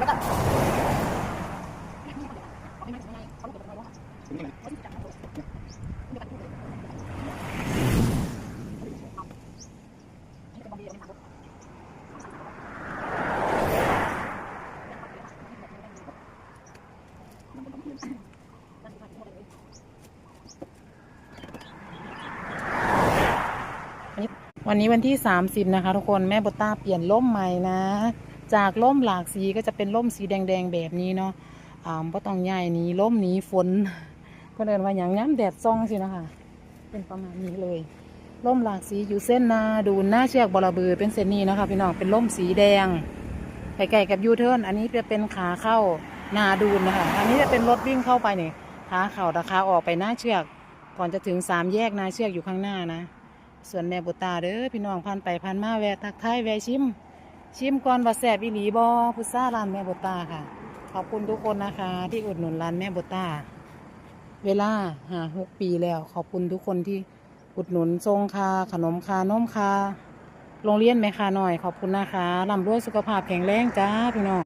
วันนี้วันที่ 30 นะคะ ทุกคนแม่โบต้าเปลี่ยนล่มใหม่นะ จากล่มหลากสีก็จะเป็นล่มสีแดงๆแบบนี้เนาะอ่าบ่ต้องใหญ่นี้ล่มหนี้ฝน ก็เดินว่าอย่างน้ำแดดซ่องสินะคะเป็นประมาณนี้เลยล่มหลากสีอยู่เส้นนาดูนหน้าเชือกบอระบือเป็นเส้นนี้นะคะพี่น้องเป็นล่มสีแดงใกล้ๆกับยูเทิร์นอันนี้จะเป็นขาเข้านาดูนนะคะอันนี้จะเป็นรถวิ่งเข้าไปเนี่ยขาเข่าตะขาออกไปหน้าเชือก ก่อนจะถึงสามแยกนาเชือกอยู่ข้างหน้านะ ส่วนแม่บุตาเด้อพี่น้องพันไปพันมาแวะทักทายแวะชิม ชิมก่อนว่าแสบอีหลีบอพุซ่าร้านแม่บตาค่ะ ขอบคุณทุกคนนะคะ ที่อุดหนุนร้านแม่บตา เวลาหาหกปีแล้ว ขอบคุณทุกคนที่อุดหนุนทรงคาขนมคานมคาโรงเรียนแม่คาหน่อย ขอบคุณนะคะลำรวยสุขภาพแข็งแรงจ้าพี่น้อง